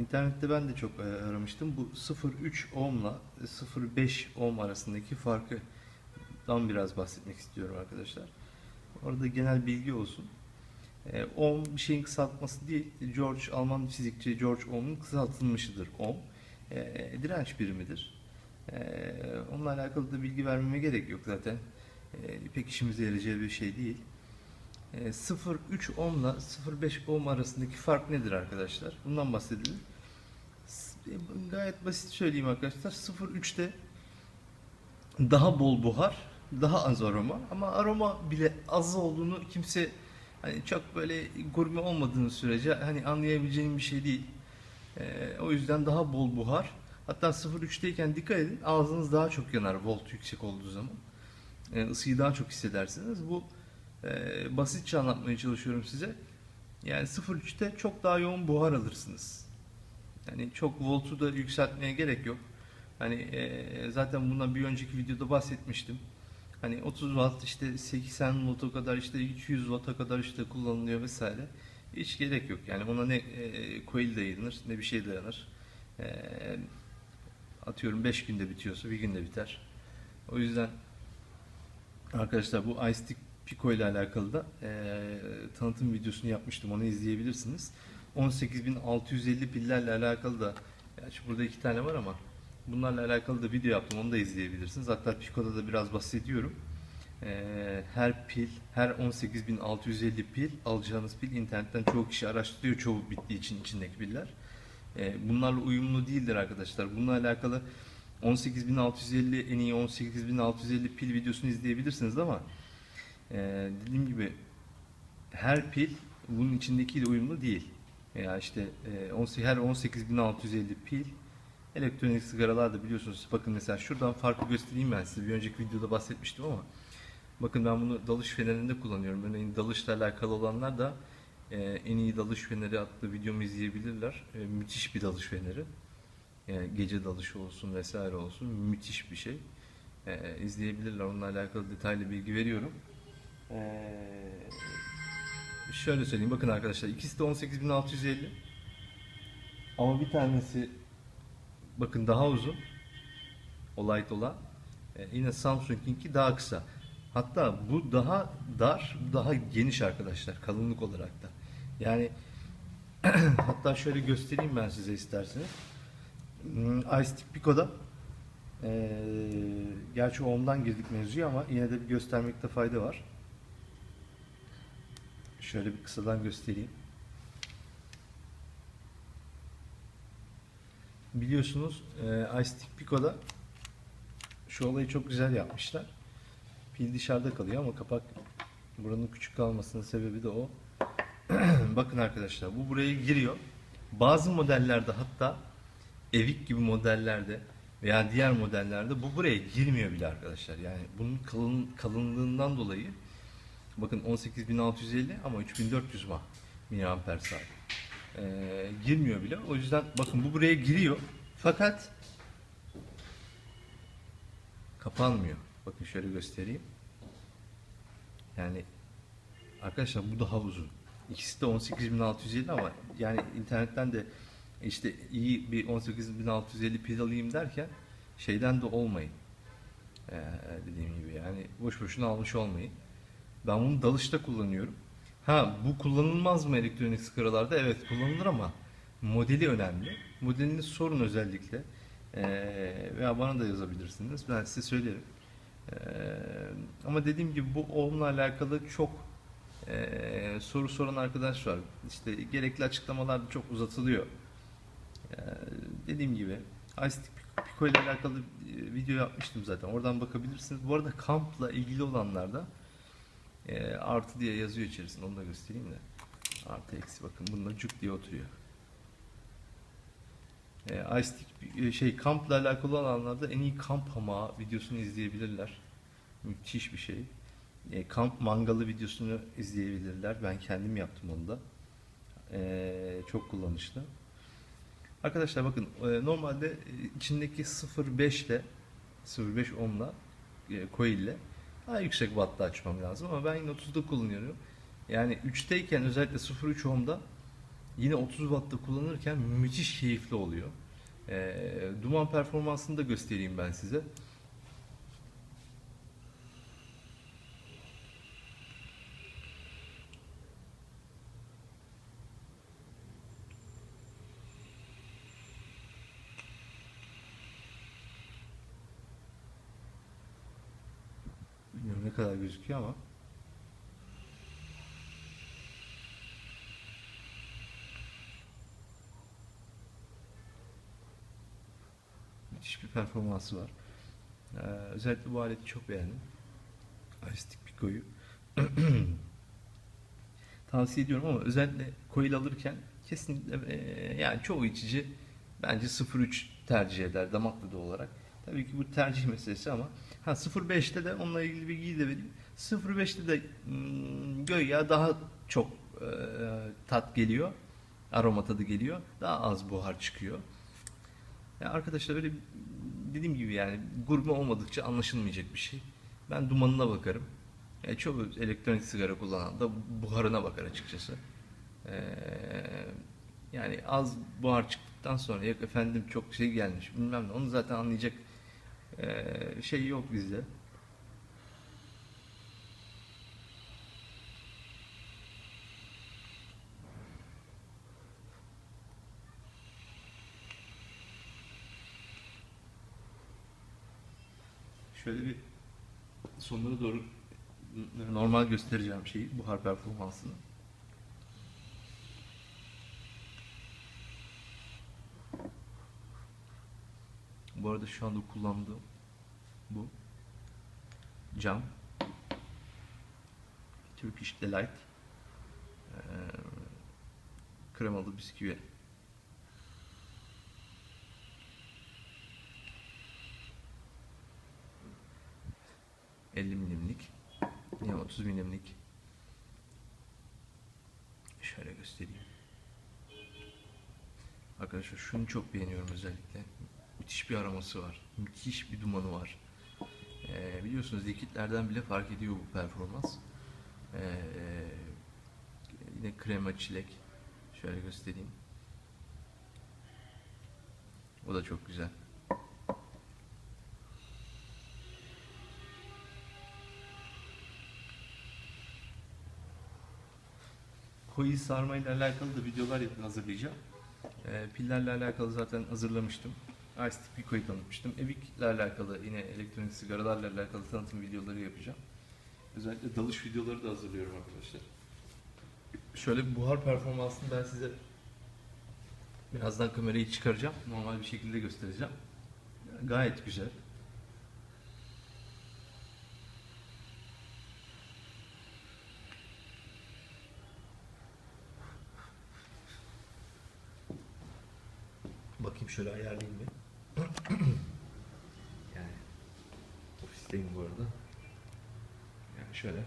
İnternette ben de çok e, aramıştım. Bu 0.3 ohm'la 0.5 ohm arasındaki farkıdan biraz bahsetmek istiyorum arkadaşlar. Orada genel bilgi olsun. E, ohm bir şeyin kısaltması değil. George Alman fizikçi George Ohm'un kısaltılmışıdır ohm. E, direnç birimidir. E, onunla alakalı da bilgi vermeme gerek yok zaten. E, pek işimize yarayacağı bir şey değil. E, 0.3 ohm ile 0.5 ohm arasındaki fark nedir arkadaşlar? Bundan bahsedelim. Gayet basit söyleyeyim arkadaşlar. 0.3'te daha bol buhar, daha az aroma ama aroma bile az olduğunu kimse hani çok böyle gurme olmadığını sürece hani anlayabileceğim bir şey değil. E, o yüzden daha bol buhar. Hatta 0.3'teyken dikkat edin ağzınız daha çok yanar volt yüksek olduğu zaman. E, ısıyı daha çok hissedersiniz. Bu e, basitçe anlatmaya çalışıyorum size. Yani 0.3'te çok daha yoğun buhar alırsınız. Yani çok voltu da yükseltmeye gerek yok. Hani e, zaten bundan bir önceki videoda bahsetmiştim. Hani 30 watt işte 80 watt'a kadar işte 200 watt'a kadar işte kullanılıyor vesaire. Hiç gerek yok. Yani ona ne e, coil dayanır ne bir şey dayanır. E, atıyorum 5 günde bitiyorsa bir günde biter. O yüzden Arkadaşlar bu iStick Pico ile alakalı da eee, tanıtım videosunu yapmıştım. Onu izleyebilirsiniz. 18650 pillerle alakalı da gerçi burada iki tane var ama bunlarla alakalı da video yaptım. Onu da izleyebilirsiniz. Hatta Pico'da da biraz bahsediyorum. Eee, her pil, her 18650 pil alacağınız pil internetten çoğu kişi araştırıyor çoğu bittiği için içindeki piller. Eee, bunlarla uyumlu değildir arkadaşlar. Bununla alakalı 18650 en iyi 18650 pil videosunu izleyebilirsiniz ama e, dediğim gibi her pil bunun içindekiyle uyumlu değil. Ya işte e, 18 her 18650 pil elektronik sigaralar da biliyorsunuz. Bakın mesela şuradan farkı göstereyim ben size. Bir önceki videoda bahsetmiştim ama bakın ben bunu dalış fenerinde kullanıyorum. Örneğin dalışla alakalı olanlar da e, en iyi dalış feneri adlı videomu izleyebilirler. E, müthiş bir dalış feneri. Yani gece dalışı olsun vesaire olsun müthiş bir şey. İzleyebilirler. Onunla alakalı detaylı bilgi veriyorum. Ee, şöyle söyleyeyim. Bakın arkadaşlar ikisi de 18650. Ama bir tanesi bakın daha uzun. O light olan. Ee, yine Samsung'inki daha kısa. Hatta bu daha dar, daha geniş arkadaşlar kalınlık olarak da. Yani hatta şöyle göstereyim ben size isterseniz. Hmm, iStick Pico'da eee gerçi ondan girdik mevzuya ama yine de bir göstermekte fayda var. Şöyle bir kısadan göstereyim. Biliyorsunuz eee iStick Pico'da şu olayı çok güzel yapmışlar. Pil dışarıda kalıyor ama kapak buranın küçük kalmasının sebebi de o. Bakın arkadaşlar bu buraya giriyor. Bazı modellerde hatta Evik gibi modellerde veya diğer modellerde bu buraya girmiyor bile arkadaşlar. Yani bunun kalın, kalınlığından dolayı bakın 18650 ama 3400 mAh miliamper saat. Ee, girmiyor bile. O yüzden bakın bu buraya giriyor. Fakat kapanmıyor. Bakın şöyle göstereyim. Yani arkadaşlar bu daha uzun. İkisi de 18650 ama yani internetten de işte iyi bir 18650 pil alayım derken şeyden de olmayın. Ee, dediğim gibi yani boş boşuna almış olmayın. Ben bunu dalışta kullanıyorum. Ha bu kullanılmaz mı elektronik sigaralarda? Evet kullanılır ama modeli önemli. Modelini sorun özellikle. Ee, veya bana da yazabilirsiniz. Ben size söylerim. Ee, ama dediğim gibi bu onunla alakalı çok ee, soru soran arkadaş var. İşte gerekli açıklamalar çok uzatılıyor. Ee, dediğim gibi iStick Pico ile alakalı e, video yapmıştım zaten. Oradan bakabilirsiniz. Bu arada kampla ilgili olanlarda e, artı diye yazıyor içerisinde. Onu da göstereyim de. Artı eksi bakın. Bununla cuk diye oturuyor. E, iStick e, şey kampla alakalı olanlarda en iyi kamp hamağı videosunu izleyebilirler. Müthiş bir şey. E, kamp mangalı videosunu izleyebilirler. Ben kendim yaptım onu da. E, çok kullanışlı. Arkadaşlar bakın e, normalde e, içindeki 0.5 ile 0.5 ohm'la e, coil ile daha yüksek watt'ta açmam lazım ama ben yine 30'da kullanıyorum. Yani 3'teyken özellikle 0.3 ohm'da yine 30 Watt'ta kullanırken müthiş keyifli oluyor. Ee, duman performansını da göstereyim ben size. Bilmiyorum ne kadar gözüküyor ama müthiş bir performansı var. Ee, özellikle bu aleti çok beğendim. Aristik Pico'yu. Tavsiye ediyorum ama özellikle coil alırken kesinlikle e, yani çoğu içici bence 0.3 tercih eder damak tadı olarak. Tabii ki bu tercih meselesi ama ha 0.5'te de onunla ilgili bilgiyi de vereyim. 0.5'te de hmm, göya daha çok e, tat geliyor. Aroma tadı geliyor. Daha az buhar çıkıyor. Ya arkadaşlar öyle dediğim gibi yani gurme olmadıkça anlaşılmayacak bir şey. Ben dumanına bakarım. Yani çoğu elektronik sigara kullanan da buharına bakar açıkçası. Ee, yani az buhar çıktıktan sonra yok efendim çok şey gelmiş bilmem ne onu zaten anlayacak ee, şey yok bizde. Şöyle bir sonlara doğru normal göstereceğim şeyi buhar performansını. Bu arada şu anda kullandığım bu cam. Turkish Delight. Ee, kremalı bisküvi. 50 milimlik yine 30 milimlik. Şöyle göstereyim. Arkadaşlar şunu çok beğeniyorum özellikle müthiş bir aroması var. Müthiş bir dumanı var. Ee, biliyorsunuz likitlerden bile fark ediyor bu performans. Ee, yine krema çilek. Şöyle göstereyim. O da çok güzel. Koyu sarmayla alakalı da videolar hazırlayacağım. Ee, pillerle alakalı zaten hazırlamıştım. Ice Pico'yu tanıtmıştım. Evic'le alakalı yine elektronik sigaralarla alakalı tanıtım videoları yapacağım. Özellikle dalış videoları da hazırlıyorum arkadaşlar. Şöyle bir buhar performansını ben size birazdan kamerayı çıkaracağım. Normal bir şekilde göstereceğim. Gayet güzel. Bakayım şöyle ayarlayayım bir. yani ofisteyim bu arada. Yani şöyle.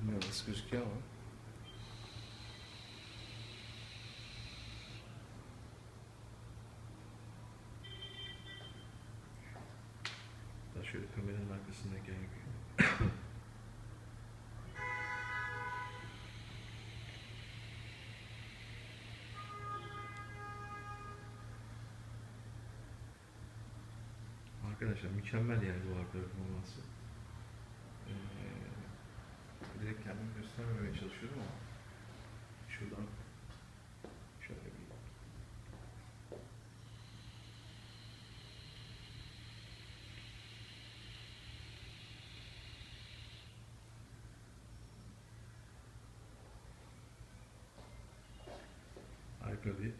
Bilmiyorum nasıl gözüküyor ama. Şöyle kameranın arkasından gel. Arkadaşlar mükemmel yani bu arka performansı. Ee, direkt kendimi göstermemeye çalışıyorum ama şuradan şöyle bir harika bir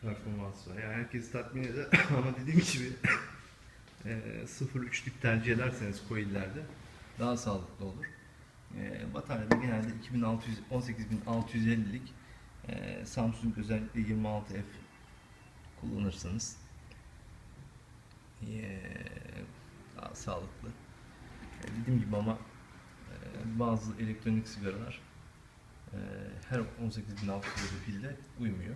performans var. Yani herkesi tatmin eder ama dediğim gibi e, 0.3'lük tercih ederseniz coil'lerde daha sağlıklı olur. E, bataryada genelde 2600 18650'lik e, Samsung özellikle 26F kullanırsanız e, daha sağlıklı. E, dediğim gibi ama e, bazı elektronik sigaralar e, her 18600 pilde uymuyor.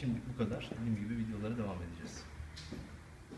Şimdilik bu kadar. Dediğim gibi videolara devam edeceğiz.